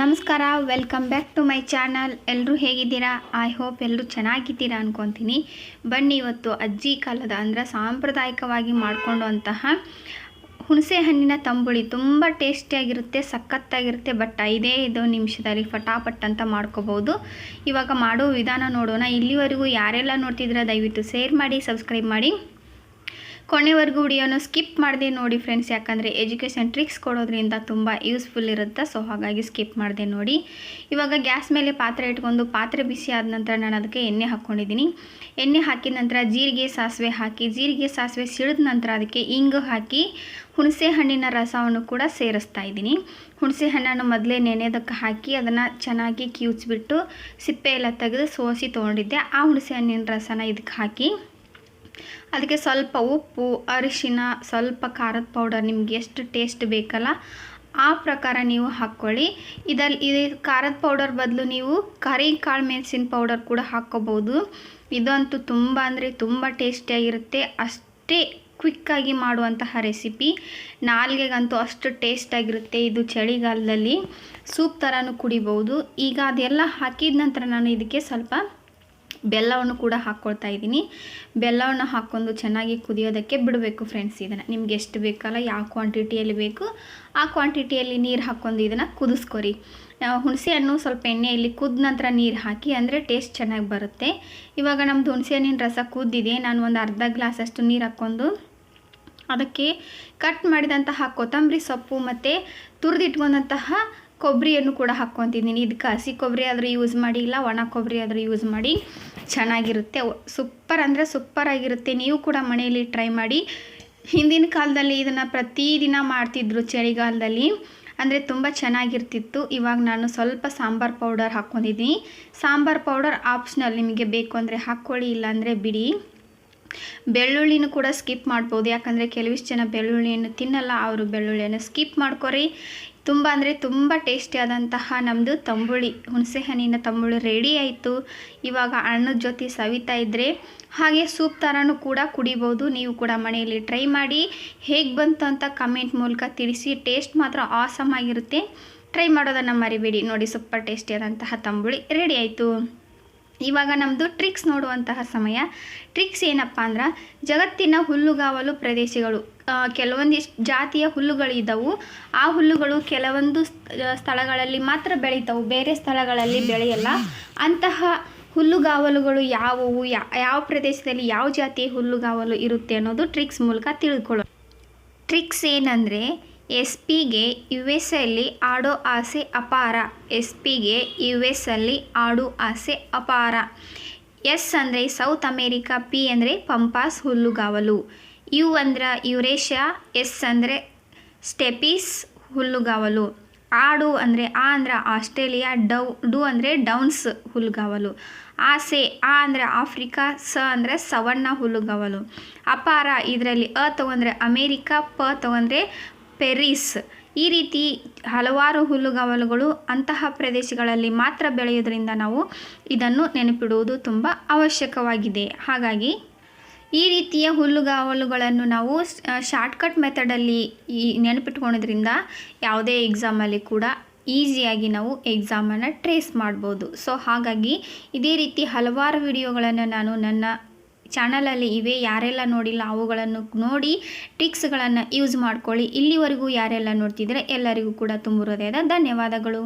ನಮಸ್ಕಾರ welcome back to my channel ಎಲ್ಲರೂ ಹೇಗಿದ್ದೀರಾ? ಐ ಹೋಪ್ ಎಲ್ಲರೂ ಚೆನ್ನಾಗಿದ್ದೀರಾ ಅನ್ಕೊತೀನಿ. ಬನ್ನಿ ಇವತ್ತು ಅಜ್ಜಿ ಕಾಲದ ಅಂದರೆ ಸಾಂಪ್ರದಾಯಿಕವಾಗಿ ಮಾಡಿಕೊಂಡಂತಹ ಹುಣಸೆ ಹಣ್ಣಿನ ತಂಬುಳಿ ತುಂಬ ಟೇಸ್ಟಿಯಾಗಿರುತ್ತೆ ಸಖತ್ತಾಗಿರುತ್ತೆ ಬಟ್ ಐದೇ ಐದು ನಿಮಿಷದಲ್ಲಿ ಫಟಾಫಟ್ ಅಂತ ಮಾಡ್ಕೋಬೋದು. ಇವಾಗ ಮಾಡೋ ವಿಧಾನ ನೋಡೋಣ. ಇಲ್ಲಿವರೆಗೂ ಯಾರೆಲ್ಲ ನೋಡ್ತಿದ್ದೀರಾ ದಯವಿಟ್ಟು ಶೇರ್ ಮಾಡಿ ಸಬ್ಸ್ಕ್ರೈಬ್ ಮಾಡಿ. ಕೊನೆವರೆಗೂ ವಿಡಿಯೋನ ಸ್ಕಿಪ್ ಮಾಡಿದೆ ನೋಡಿ ಫ್ರೆಂಡ್ಸ್ ಯಾಕಂದರೆ ಎಜುಕೇಷನ್ ಟ್ರಿಕ್ಸ್ ಕೊಡೋದ್ರಿಂದ ತುಂಬ ಯೂಸ್ಫುಲ್ ಇರುತ್ತೆ ಸೊ ಹಾಗಾಗಿ ಸ್ಕಿಪ್ ಮಾಡಿದೆ ನೋಡಿ. ಇವಾಗ ಗ್ಯಾಸ್ ಮೇಲೆ ಪಾತ್ರೆ ಇಟ್ಕೊಂಡು ಪಾತ್ರೆ ಬಿಸಿ ಆದ ನಂತರ ನಾನು ಅದಕ್ಕೆ ಎಣ್ಣೆ ಹಾಕ್ಕೊಂಡಿದ್ದೀನಿ ಎಣ್ಣೆ ಹಾಕಿದ ನಂತರ ಜೀರಿಗೆ, ಸಾಸಿವೆ ಹಾಕಿ, ಜೀರಿಗೆ, ಸಾಸಿವೆ ಸಿಡಿದ ನಂತರ ಅದಕ್ಕೆ ಇಂಗು ಹಾಕಿ ಹುಣಸೆ ಹಣ್ಣಿನ ರಸವನ್ನು ಕೂಡ ಸೇರಿಸ್ತಾ ಇದ್ದೀನಿ. ಹುಣಸೆ ಹಣ್ಣನ್ನು ಮೊದಲೇ ನೆನೆಯೋದಕ್ಕೆ ಹಾಕಿ ಅದನ್ನು ಚೆನ್ನಾಗಿ ಕಿವುಚ್ಬಿಟ್ಟು ಸಿಪ್ಪೆ ಎಲ್ಲ ತೆಗೆದು ಸೋಸಿ ತೊಗೊಂಡಿದ್ದೆ. ಆ ಹುಣಸೆ ಹಣ್ಣಿನ ರಸನ ಇದಕ್ಕೆ ಹಾಕಿ ಅದಕ್ಕೆ ಸ್ವಲ್ಪ ಉಪ್ಪು, ಅರಿಶಿನ, ಸ್ವಲ್ಪ ಖಾರದ ಪೌಡರ್ ನಿಮ್ಗೆ ಎಷ್ಟು ಟೇಸ್ಟ್ ಬೇಕಲ್ಲ ಆ ಪ್ರಕಾರ ನೀವು ಹಾಕ್ಕೊಳ್ಳಿ. ಇದರಲ್ಲಿ ಇದು ಖಾರದ ಪೌಡರ್ ಬದಲು ನೀವು ಕರಿ ಕಾಳು ಮೆಣಸಿನ ಪೌಡರ್ ಕೂಡ ಹಾಕ್ಕೋಬೋದು. ಇದಂತೂ ತುಂಬ ಅಂದರೆ ತುಂಬ ಟೇಸ್ಟಿಯಾಗಿರುತ್ತೆ ಅಷ್ಟೇ ಕ್ವಿಕ್ಕಾಗಿ ಮಾಡುವಂತಹ ರೆಸಿಪಿ ನಾಲ್ಗೆಗಂತೂ ಅಷ್ಟು ಟೇಸ್ಟಾಗಿರುತ್ತೆ ಇದು ಚಳಿಗಾಲದಲ್ಲಿ. ಸೂಪ್ ಥರನೂ ಕುಡಿಬೋದು. ಈಗ ಅದೆಲ್ಲ ಹಾಕಿದ ನಂತರ ನಾನು ಇದಕ್ಕೆ ಸ್ವಲ್ಪ ಬೆಲ್ಲವನ್ನು ಕೂಡ ಹಾಕ್ಕೊಳ್ತಾ ಇದ್ದೀನಿ. ಬೆಲ್ಲವನ್ನು ಹಾಕ್ಕೊಂಡು ಚೆನ್ನಾಗಿ ಕುದಿಯೋದಕ್ಕೆ ಬಿಡಬೇಕು ಫ್ರೆಂಡ್ಸ್ ಇದನ್ನು. ನಿಮ್ಗೆ ಎಷ್ಟು ಬೇಕಲ್ಲ, ಯಾವ ಕ್ವಾಂಟಿಟಿಯಲ್ಲಿ ಬೇಕು, ಆ ಕ್ವಾಂಟಿಟಿಯಲ್ಲಿ ನೀರು ಹಾಕ್ಕೊಂಡು ಇದನ್ನು ಕುದಿಸ್ಕೊರಿ. ಹುಣಸೆ ಹಣ್ಣು ಸ್ವಲ್ಪ ಎಣ್ಣೆಯಲ್ಲಿ ಕುದ್ದ ನಂತರ ನೀರು ಹಾಕಿ, ಅಂದರೆ ಟೇಸ್ಟ್ ಚೆನ್ನಾಗಿ ಬರುತ್ತೆ. ಇವಾಗ ನಮ್ಮದು ಹುಣಸೆ ಹಣ್ಣಿನ ರಸ ಕುದ್ದಿದೆ. ನಾನು ಒಂದು ಅರ್ಧ ಗ್ಲಾಸಷ್ಟು ನೀರು ಹಾಕ್ಕೊಂಡು ಅದಕ್ಕೆ ಕಟ್ ಮಾಡಿದಂತಹ ಕೊತ್ತಂಬರಿ ಸೊಪ್ಪು ಮತ್ತು ತುರಿದಿಟ್ಕೊಂಡಂತಹ ಕೊಬ್ಬರಿಯನ್ನು ಕೂಡ ಹಾಕ್ಕೊತಿದ್ದೀನಿ. ಇದಕ್ಕೆ ಹಸಿ ಕೊಬ್ಬರಿ ಆದರೂ ಯೂಸ್ ಮಾಡಿ, ಇಲ್ಲ ಒಣ ಕೊಬ್ಬರಿ ಆದರೂ ಯೂಸ್ ಮಾಡಿ ಚೆನ್ನಾಗಿರುತ್ತೆ. ಸೂಪರ್ ಅಂದರೆ ಸೂಪರ್ ಆಗಿರುತ್ತೆ. ನೀವು ಕೂಡ ಮನೆಯಲ್ಲಿ ಟ್ರೈ ಮಾಡಿ. ಹಿಂದಿನ ಕಾಲದಲ್ಲಿ ಇದನ್ನು ಪ್ರತಿದಿನ ಮಾಡ್ತಿದ್ರು ಚಳಿಗಾಲದಲ್ಲಿ. ಅಂದರೆ ತುಂಬ ಚೆನ್ನಾಗಿರ್ತಿತ್ತು. ಇವಾಗ ನಾನು ಸ್ವಲ್ಪ ಸಾಂಬಾರು ಪೌಡರ್ ಹಾಕ್ಕೊಂಡಿದ್ದೀನಿ. ಸಾಂಬಾರು ಪೌಡರ್ ಆಪ್ಷನಲ್ ನಿಮಗೆ ಬೇಕು ಅಂದರೆ ಹಾಕ್ಕೊಳ್ಳಿ, ಇಲ್ಲಾಂದರೆ ಬಿಡಿ. ಬೆಳ್ಳುಳ್ಳಿನೂ ಕೂಡ ಸ್ಕಿಪ್ ಮಾಡ್ಬೋದು. ಯಾಕಂದರೆ ಕೆಲವಿಷ್ಟು ಜನ ಬೆಳ್ಳುಳ್ಳಿಯನ್ನು ತಿನ್ನಲ್ಲ, ಅವರು ಬೆಳ್ಳುಳ್ಳಿಯನ್ನು ಸ್ಕಿಪ್ ಮಾಡ್ಕೊರಿ. ತುಂಬ ಅಂದರೆ ತುಂಬ ಟೇಸ್ಟಿಯಾದಂತಹ ನಮ್ಮದು ತಂಬುಳಿ. ಹುಣಸೆಹಣ್ಣಿನ ತಂಬುಳಿ ರೆಡಿ ಆಯಿತು. ಇವಾಗ ಅಣ್ಣದ ಜೊತೆ ಸವಿತಾ ಇದ್ದರೆ ಹಾಗೆ ಸೂಪ್ ಥರನೂ ಕೂಡ ಕುಡಿಬೋದು. ನೀವು ಕೂಡ ಮನೆಯಲ್ಲಿ ಟ್ರೈ ಮಾಡಿ. ಹೇಗೆ ಬಂತು ಅಂತ ಕಮೆಂಟ್ ಮೂಲಕ ತಿಳಿಸಿ. ಟೇಸ್ಟ್ ಮಾತ್ರ ಆಸಮ್ ಆಗಿರುತ್ತೆ. ಟ್ರೈ ಮಾಡೋದನ್ನು ಮರಿಬೇಡಿ. ನೋಡಿ ಸೂಪರ್ ಟೇಸ್ಟಿಯಾದಂತಹ ತಂಬುಳಿ ರೆಡಿ ಆಯಿತು. ಇವಾಗ ನಮ್ಮದು ಟ್ರಿಕ್ಸ್ ನೋಡುವಂತಹ ಸಮಯ. ಟ್ರಿಕ್ಸ್ ಏನಪ್ಪ ಅಂದ್ರೆ ಜಗತ್ತಿನ ಹುಲ್ಲುಗಾವಲು ಪ್ರದೇಶಗಳು ಕೆಲವೊಂದಿಷ್ಟು ಜಾತಿಯ ಹುಲ್ಲುಗಳಿದ್ದವು ಆ ಹುಲ್ಲುಗಳು ಕೆಲವೊಂದು ಸ್ಥಳಗಳಲ್ಲಿ ಮಾತ್ರ ಬೆಳೀತವು, ಬೇರೆ ಸ್ಥಳಗಳಲ್ಲಿ ಬೆಳೆಯಲ್ಲ. ಅಂತಹ ಹುಲ್ಲುಗಾವಲುಗಳು ಯಾವುವು ಯಾವ ಪ್ರದೇಶದಲ್ಲಿ ಯಾವ ಜಾತಿಯ ಹುಲ್ಲುಗಾವಲು ಇರುತ್ತೆ ಅನ್ನೋದು ಟ್ರಿಕ್ಸ್ ಮೂಲಕ ತಿಳ್ಕೊಳ್ಳೋ ಟ್ರಿಕ್ಸ್ ಏನಂದರೆ ಎಸ್ ಪಿಗೆ ಯು ಎಸ್ ಅಲ್ಲಿ ಆಡೋ ಆಸೆ ಅಪಾರ ಎಸ್ ಪಿಗೆ ಯು ಎಸ್ ಅಲ್ಲಿ ಆಡೋ ಆಸೆ ಅಪಾರ. ಎಸ್ ಅಂದರೆ ಸೌತ್ ಅಮೇರಿಕಾ, ಪಿ ಅಂದರೆ ಪಂಪಾಸ್, ಹುಲ್ಲುಗಾವಲು. ಯು ಅಂದ್ರೆ ಯುರೇಷ್ಯಾ, ಎಸ್ ಅಂದರೆ ಸ್ಟೆಪೀಸ್ ಹುಲ್ಲುಗಾವಲು. ಆಡು ಅಂದರೆ ಆ ಅಂದ್ರೆ ಆಸ್ಟ್ರೇಲಿಯಾ, ಡೌ, ಡು ಅಂದರೆ ಡೌನ್ಸ್, ಹುಲ್ಲುಗಾವಲು. ಆಸೆ ಆ ಅಂದರೆ ಆಫ್ರಿಕಾ, ಸ ಅಂದರೆ ಸವಣ್ಣ ಹುಲ್ಲುಗಾವಲು. ಅಪಾರ, ಇದರಲ್ಲಿ ಅ ತಗೊಂಡ್ರೆ ಅಮೇರಿಕಾ, ಪ ತಗೊಂಡ್ರೆ ಪೆರಿಸ್. ಈ ರೀತಿ ಹಲವಾರು ಹುಲ್ಲುಗಾವಲುಗಳು ಅಂತಹ ಪ್ರದೇಶಗಳಲ್ಲಿ ಮಾತ್ರ ಬೆಳೆಯೋದ್ರಿಂದ ನಾವು ಇದನ್ನು ನೆನಪಿಡುವುದು ತುಂಬ ಅವಶ್ಯಕವಾಗಿದೆ. ಹಾಗಾಗಿ ಈ ರೀತಿಯ ಹುಲ್ಲುಗಾವಲುಗಳನ್ನು ನಾವು ಶಾರ್ಟ್ಕಟ್ ಮೆಥಡಲ್ಲಿ ಈ ನೆನಪಿಟ್ಕೊಳೋದ್ರಿಂದ ಯಾವುದೇ ಎಕ್ಸಾಮಲ್ಲಿ ಕೂಡ ಈಸಿಯಾಗಿ ನಾವು ಎಕ್ಸಾಮನ್ನು ಟ್ರೇಸ್ ಮಾಡ್ಬೋದು. ಸೊ ಹಾಗಾಗಿ ಇದೇ ರೀತಿ ಹಲವಾರು ವಿಡಿಯೋಗಳನ್ನು ನಾನು ನನ್ನ ಚಾನಲಲ್ಲಿ ಇವೆ, ಯಾರೆಲ್ಲ ನೋಡಿಲ್ಲ ಅವುಗಳನ್ನು ನೋಡಿ ಟಿಕ್ಸ್ಗಳನ್ನು ಯೂಸ್ ಮಾಡ್ಕೊಳ್ಳಿ. ಇಲ್ಲಿವರೆಗೂ ಯಾರೆಲ್ಲ ನೋಡ್ತಿದ್ರೆ ಎಲ್ಲರಿಗೂ ಕೂಡ ತುಂಬ ಹೃದಯದ ಧನ್ಯವಾದಗಳು.